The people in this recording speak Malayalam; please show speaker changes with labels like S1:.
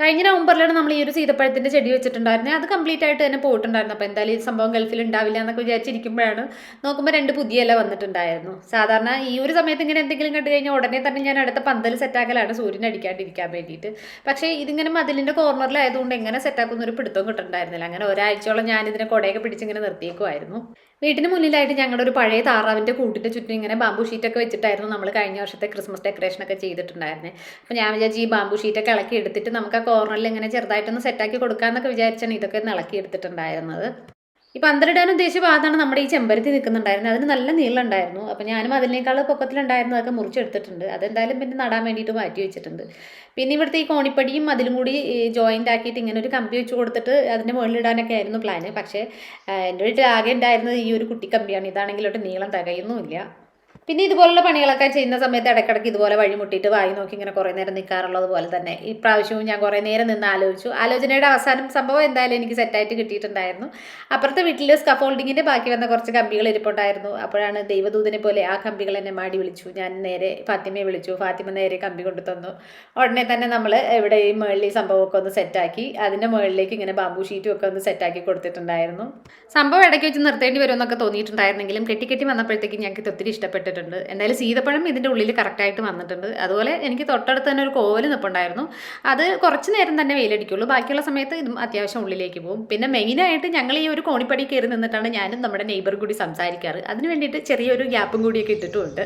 S1: കഴിഞ്ഞ നവംബറിലാണ് നമ്മൾ ഈ ഒരു സീതപ്പഴത്തിന്റെ ചെടി വെച്ചിട്ടുണ്ടായിരുന്നത് അത് കംപ്ലീറ്റ് ആയിട്ട് തന്നെ പോയിട്ടുണ്ടായിരുന്നു. അപ്പോൾ എന്തായാലും ഈ സംഭവം ഗൾഫിൽ ഉണ്ടാവില്ല എന്നൊക്കെ വിചാരിച്ചിരിക്കുമ്പോഴാണ് നോക്കുമ്പോൾ രണ്ട് പുതിയ ഇല വന്നിട്ടുണ്ടായിരുന്നു. സാധാരണ ഈ ഒരു സമയത്ത് ഇങ്ങനെ എന്തെങ്കിലും കണ്ടു കഴിഞ്ഞാൽ ഉടനെ തന്നെ ഞാൻ അടുത്ത പന്തൽ സെറ്റാക്കലാണ് സൂര്യൻ അടിക്കാണ്ടിരിക്കാൻ വേണ്ടിയിട്ട്. പക്ഷേ ഇതിങ്ങനെ മതിലിന്റെ കോർണറിലായതുകൊണ്ട് എങ്ങനെ സെറ്റാക്കുന്ന ഒരു പിടുത്തം കിട്ടുന്നുണ്ടായിരുന്നില്ല. അങ്ങനെ ഒരാഴ്ചയോളം ഇതിനെ കൊടയൊക്കെ പിടിച്ചിങ്ങനെ നിർത്തിയേക്കുമായിരുന്നു വീട്ടിന് മുന്നിലായിട്ട് ഞങ്ങളുടെ ഒരു പഴയ താറാവിന്റെ കൂട്ടിന്റെ ചുറ്റും ഇങ്ങനെ ബാമ്പു ഷീറ്റൊക്കെ വെച്ചിട്ടായിരുന്നു നമ്മൾ കഴിഞ്ഞ വർഷത്തെ ക്രിസ്മസ് ഡെക്കറേഷൻ ഒക്കെ ചെയ്തിട്ടുണ്ടായിരുന്നത് അപ്പോൾ ഞാൻ വിചാരിച്ചു ഈ ബാമ്പു ഷീറ്റൊക്കെ ഇളക്കി എടുത്തിട്ട് നമുക്ക് കോർണറിൽ ഇങ്ങനെ ചെറുതായിട്ടൊന്ന് സെറ്റാക്കി കൊടുക്കാമെന്നൊക്കെ വിചാരിച്ചാണ് ഇതൊക്കെ ഇളക്കി എടുത്തിട്ടുണ്ടായിരുന്നത്. ഈ പന്തലിടാൻ ഉദ്ദേശിച്ച ഭാഗത്താണ് നമ്മുടെ ഈ ചെമ്പരത്തി നിൽക്കുന്നുണ്ടായിരുന്നത്. അതിന് നല്ല നീളമുണ്ടായിരുന്നു. അപ്പോൾ ഞാനും അതിനേക്കാൾ പൊക്കത്തിലുണ്ടായിരുന്നതൊക്കെ മുറിച്ചെടുത്തിട്ടുണ്ട് അതെന്തായാലും പിന്നെ നടാൻ വേണ്ടിയിട്ട് മാറ്റി വെച്ചിട്ടുണ്ട്. പിന്നെ ഇവിടുത്തെ ഈ കോണിപ്പടിയും അതിലും കൂടി ജോയിന്റ് ആക്കിയിട്ട് ഇങ്ങനെ ഒരു കമ്പി വെച്ച് കൊടുത്തിട്ട് അതിന്റെ മുകളിലിടാനൊക്കെ ആയിരുന്നു പ്ലാന് പക്ഷേ എന്റെ വീട്ടിൽ ആകെ ഉണ്ടായിരുന്നത് ഈ ഒരു കുട്ടി കമ്പിയാണ്. ഇതാണെങ്കിലോട്ട് നീളം തികയുന്നുമില്ല. പിന്നെ ഇതുപോലുള്ള പണികളൊക്കെ ചെയ്യുന്ന സമയത്ത് ഇടയ്ക്കിടയ്ക്ക് ഇതുപോലെ വഴിമുട്ടിയിട്ട് വായി നോക്കി ഇങ്ങനെ കുറേ നേരം നിൽക്കാറുള്ളത് പോലെ തന്നെ. ഈ പ്രാവശ്യവും ഞാൻ കുറേ നേരം നിന്ന് ആലോചിച്ചു. ആലോചനയുടെ അവസാനം സംഭവം എന്തായാലും എനിക്ക് സെറ്റായിട്ട് കിട്ടിയിട്ടുണ്ടായിരുന്നു. അപ്പുറത്തെ വീട്ടിൽ സ്കഫോൾഡിങ്ങിന്റെ ബാക്കി വന്ന കുറച്ച് കമ്പികൾ ഇരിപ്പുണ്ടായിരുന്നു. അപ്പോഴാണ് ദൈവദൂതനെ പോലെ ആ കമ്പികൾ എന്നെ മാടി വിളിച്ചു. ഞാൻ നേരെ ഫാത്തിമയെ വിളിച്ചു. ഫാത്തിമ നേരെ കമ്പി കൊണ്ടു തന്നു. ഉടനെ തന്നെ നമ്മൾ ഇവിടെ ഈ മുകളിൽ സംഭവമൊക്കെ ഒന്ന് സെറ്റാക്കി അതിന്റെ മുകളിലേക്ക് ഇങ്ങനെ ബാമ്പു ഷീറ്റും ഒക്കെ ഒന്ന് സെറ്റാക്കി കൊടുത്തിട്ടുണ്ടായിരുന്നു. സംഭവം ഇടയ്ക്ക് വെച്ച് നിർത്തേണ്ടി വരുമെന്നൊക്കെ തോന്നിയിട്ടുണ്ടായിരുന്നെങ്കിലും കെട്ടി കെട്ടി വന്നപ്പോഴത്തേക്കും ഞങ്ങൾക്ക് ഒത്തിരി ഇഷ്ടപ്പെട്ടിട്ടുണ്ട് എന്തായാലും സീതപ്പഴം ഇതിന്റെ ഉള്ളിൽ കറക്റ്റായിട്ട് വന്നിട്ടുണ്ട്. അതുപോലെ എനിക്ക് തൊട്ടടുത്ത് തന്നെ ഒരു കോവൽ നിൽപ്പുണ്ടായിരുന്നു അത് കുറച്ച് നേരം തന്നെ വെയിലടിക്കുള്ളൂ. ബാക്കിയുള്ള സമയത്ത് ഇതും അത്യാവശ്യം ഉള്ളിലേക്ക് പോകും. പിന്നെ മെയിനായിട്ട് ഞങ്ങൾ ഈ ഒരു കോണിപ്പടി കയറി നിന്നിട്ടാണ് ഞാനും നമ്മുടെ നെയ്ബർ കൂടി സംസാരിക്കാറ്. അതിന് വേണ്ടിയിട്ട് ചെറിയൊരു ഗ്യാപ്പും കൂടിയൊക്കെ ഇട്ടിട്ടുമുണ്ട്.